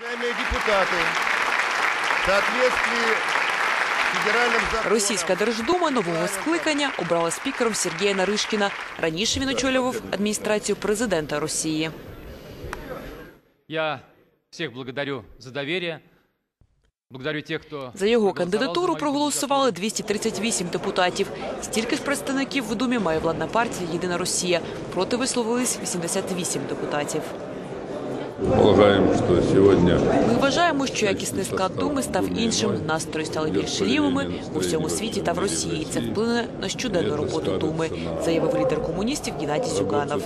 Уважаемые депутаты, в соответствии с федеральным законом... Російська Держдума нового скликання обрала спікером Сергія Наришкіна. Раніше він очолював адміністрацію президента Росії. Я всех благодарю за доверие. Благодарю тех, кто... За його проголосовал за кандидатуру мою проголосували 238 депутатів. Стільки ж представників в Думі має владна партія Єдина Росія. Проти висловились 88 депутатів. Полагаем, что сегодня Ми вважаємо, що якісний склад думи став іншим. Настрої стали більш рівними у всьому світі та в Росії. Це вплине на щоденну роботу думи, заявив лідер комуністів Геннадій Зюганов.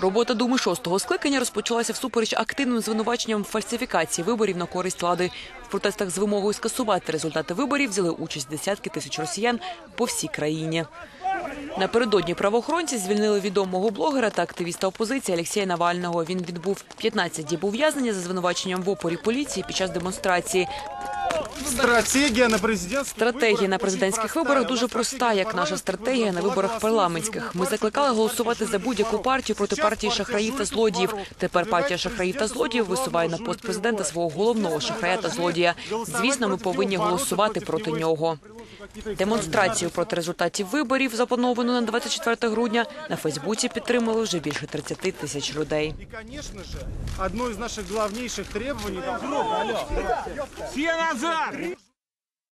Робота думи шостого скликання розпочалася всупереч активним звинуваченням фальсифікації виборів на користь влади. В протестах з вимогою скасувати результати виборів взяли участь десятки тисяч росіян по всій країні. Напередодні правоохоронці звільнили відомого блогера та активіста опозиції Олексія Навального. Він відбув 15 діб ув'язнення за звинуваченням в опорі поліції під час демонстрації. Стратегія на президентських Стратегія на президентських виборах дуже проста, як наша стратегія на виборах парламентських. Ми закликали голосувати за будь-яку партію проти партії шахраїв та злодіїв. Тепер партія шахраїв та злодіїв висуває на пост президента свого головного шахрая та злодія. Звісно, ми повинні голосувати проти нього. Демонстрацію проти результатів виборів, заплановану на 24 грудня, на Фейсбуці підтримали вже більше 30 тисяч людей. І, звісно ж, одно з наших головніших требувань – Всі назад!